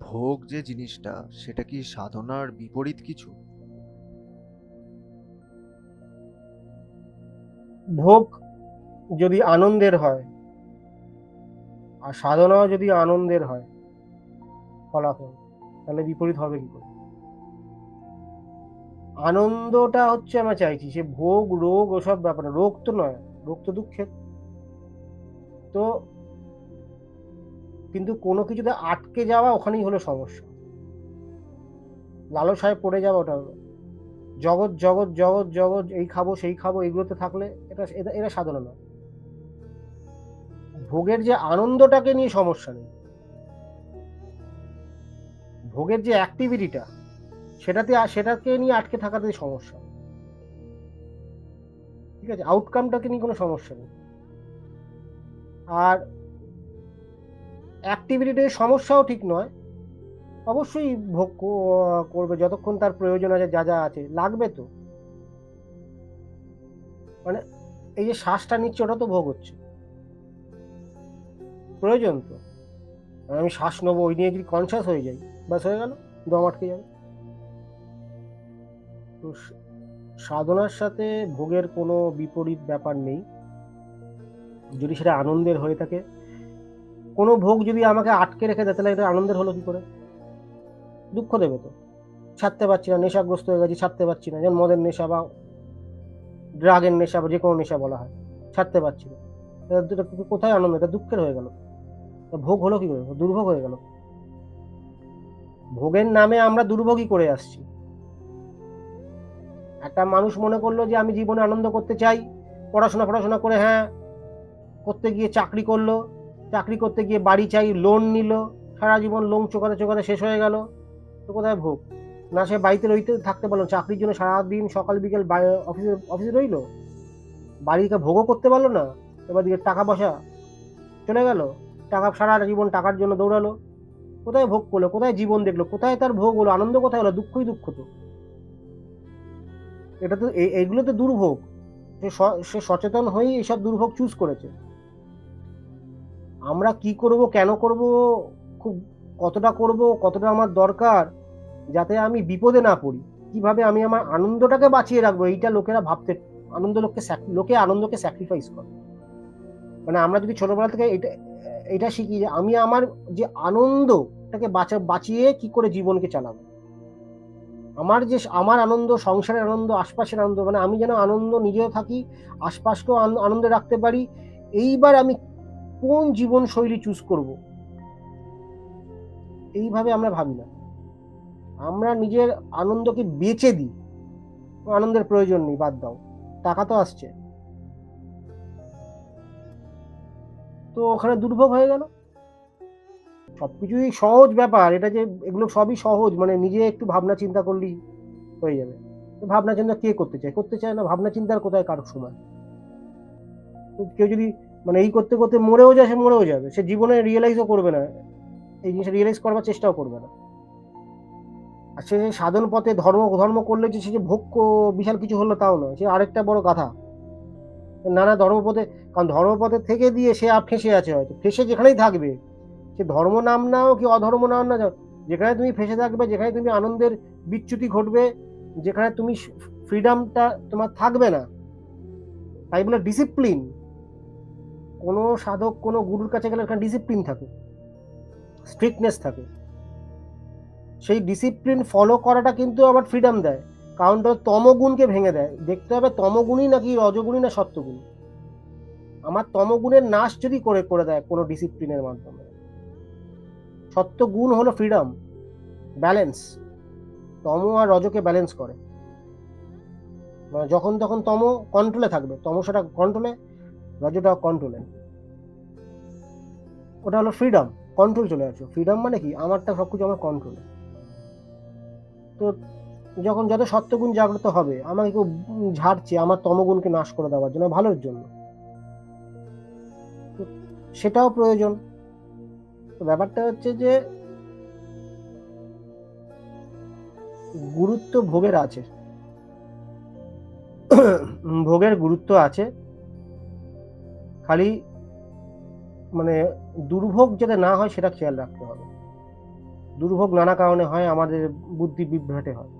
ভোগ যে জিনিসটা, সেটা কি সাধনার বিপরীত কিছু? ভোগ যদি আনন্দের হয়, আর সাধনাও যদি আনন্দের হয়, ফলাফল, তাহলে বিপরীত হবে কি করে? আনন্দটা হচ্ছে আমরা চাইছি, সে ভোগ, রোগ ওসব ব্যাপার রোগ তো নয়, রোগ তো দুঃখের। তো কিন্তু কোনো কিছুতে আটকে যাওয়া ওখানেই হলো সমস্যা। লালসায় পড়ে যাওয়া ওটা। হলো জগৎ জগৎ জগৎ জগৎ, এই খাব, সেই খাব, এইগুলোতে থাকলে এটা এটা সাধনা নয়। ভোগের যে আনন্দটাকে নিয়ে সমস্যা নেই। ভোগের যে অ্যাক্টিভিটিটা সেটাতে সেটাকে নিয়ে আটকে থাকাতে সমস্যা। ঠিক আছে? আউটকামটাকে নিয়ে কোনো সমস্যা নেই। আর অ্যাক্টিভিটিতে সমস্যাও ঠিক নয়। অবশ্যই ভোগ করবে, যতক্ষণ তার প্রয়োজন আছে, যা যা আছে, লাগবে তো। মানে এই যে শ্বাসটা নিচ্ছে, ওটা তো ভোগ হচ্ছে। প্রয়োজন তো। আমি শ্বাস নেব, ওই নিয়ে যদি কনসিয়াস হয়ে যাই, ব্যাস হয়ে গেল, দম আটকে যাবে। তো সাধনার সাথে ভোগের কোনো বিপরীত ব্যাপার নেই। যদি সেটা আনন্দের হয়ে থাকে। কোনো ভোগ যদি আমাকে আটকে রেখে দেয়, তাহলে এটা আনন্দের হলো কি করে? দুঃখ দেবে তো। ছাড়তে পারছি না, নেশাগ্রস্ত হয়ে গেছি, ছাড়তে পারছি না। যেমন মদের নেশা বা ড্রাগের নেশা বা যে কোনো নেশা বলা হয়, ছাড়তে পারছি না। কোথায় আনন্দ? এটা দুঃখের হয়ে গেল। ভোগ হলো কি করে? দুর্ভোগ হয়ে গেল। ভোগের নামে আমরা দুর্ভোগই করে আসছি। একটা মানুষ মনে করল যে আমি জীবনে আনন্দ করতে চাই, পড়াশোনা পড়াশোনা করে হ্যাঁ করতে গিয়ে চাকরি করল, চাকরি করতে গিয়ে বাড়ি চাই লোন নিল, সারা জীবন লোন চোকাতে চোকাতে শেষ হয়ে গেল। তো কোথায় ভোগ? না, সে বাড়িতে রইতে থাকতে পারল। চাকরির জন্য সারাদিন সকাল, বিকেল অফিসে অফিসে রইল? বাড়িকে ভোগও করতে পারল না। এবার দিকে টাকা পয়সা চলে গেল। টাকা, সারা জীবন টাকার জন্য দৌড়ালো। কোথায় ভোগ করল? কোথায় জীবন দেখল? কোথায় তার ভোগ হলো? আনন্দ কোথায় হলো? দুঃখই দুঃখ তো। এটা তো এইগুলো তো দুর্ভোগ। সে সচেতন হয়েই এইসব দুর্ভোগ চুজ করেছে। আমরা কি করব, কেন করব, খুব কতটা করব, কতটা আমার দরকার, যাতে আমি বিপদে না পড়ি। কীভাবে আমি আমার আনন্দটাকে বাঁচিয়ে রাখব, এইটা লোকেরা ভাবতে, আনন্দ লোককে লোকে আনন্দকে স্যাক্রিফাইস করে। মানে আমরা যদি ছোটবেলা থেকে এটা এটা শিখি যে আমি আমার যে আনন্দটাকে বাঁচা বাঁচিয়ে কি করে জীবনকে চালাবো। আমার যে আমার আনন্দ, সংসারের আনন্দ, আশপাশের আনন্দ মানে আমি যেন আনন্দ নিজেও থাকি, আশপাশকেও আন- আনন্দে রাখতে পারি, এইবার আমি কোন জীবন শৈলী চুজ করব? এইভাবে আমরা ভাবি না। আমরা নিজের আনন্দকে বেচে দিই। আনন্দের প্রয়োজন নেই, বাদ দাও। টাকা তো আসছে। তো ওখানে দুর্ভোগ হয়ে গেল। সবকিছুই সহজ ব্যাপার, এটা যে এগুলো সবই সহজ মানে নিজে একটু ভাবনা চিন্তা করলেই হয়ে যাবে। ভাবনা চিন্তা কে করতে চায়? করতে চায় না, ভাবনা চিন্তার কোথায় কারোর সময়? কেউ যদি মানে এই করতে করতে মরেও যায়, সে মরেও যাবে। সে জীবনে রিয়েলাইজও করবে না, এই জিনিসটা রিয়েলাইজ করবার চেষ্টাও করবে না। আর সে সাধন পথে ধর্ম ধর্ম করলে যে সে যে ভোগ্য বিশাল কিছু হলো তাও নয়, সে আরেকটা বড় কথা নানা ধর্মপথে কারণ ধর্মপথে থেকে দিয়ে সে আর ফেসে আছে হয়তো। ফেঁসে যেখানেই থাকবে সে ধর্ম নাম নাও কি অধর্ম নাম না যেখানে তুমি ফেসে থাকবে, যেখানে তুমি আনন্দের বিচ্যুতি ঘটবে, যেখানে তুমি ফ্রিডমটা তোমার থাকবে না। তাই বলে ডিসিপ্লিন কোনো সাধক, কোনো গুরুর কাছে গেলে এখানে ডিসিপ্লিন থাকে। স্ট্রিক্টনেস থাকে। সেই ডিসিপ্লিন ফলো করাটা কিন্তু আবার ফ্রিডম দেয়। কারণ তমগুণকে ভেঙে দেয়। দেখতে হবে তমগুণই নাকি রজগুণই না সত্যগুণ আমার তমগুণের নাশ যদি করে করে দেয় কোনো ডিসিপ্লিনের মাধ্যমে। সত্যগুণ হলো ফ্রিডম ব্যালেন্স তম আর রজকে ব্যালেন্স করে। মানে যখন তখন তম কন্ট্রোলে থাকবে। তম সেটা কন্ট্রোলে রজটা কন্ট্রোলে ওটা হলো ফ্রিডম কন্ট্রোল চলে আসছে ফ্রিডম মানে কি? আমারটা সব কিছু আমার কন্ট্রোলে তো যখন যত সত্যগুণ জাগ্রত হবে, আমাকে কেউ ঝাড়ছে, আমার তমগুণকে নাশ করে দেওয়ার জন্য, ভালোর জন্য। সেটাও প্রয়োজন। তো ব্যাপারটা হচ্ছে যে গুরুত্ব ভোগের আছে। ভোগের গুরুত্ব আছে। খালি মানে দুর্ভোগ যাতে না হয় সেটা খেয়াল রাখতে হবে। দুর্ভোগ নানা কারণে হয়, আমাদের বুদ্ধি বিভ্রাটে হয়।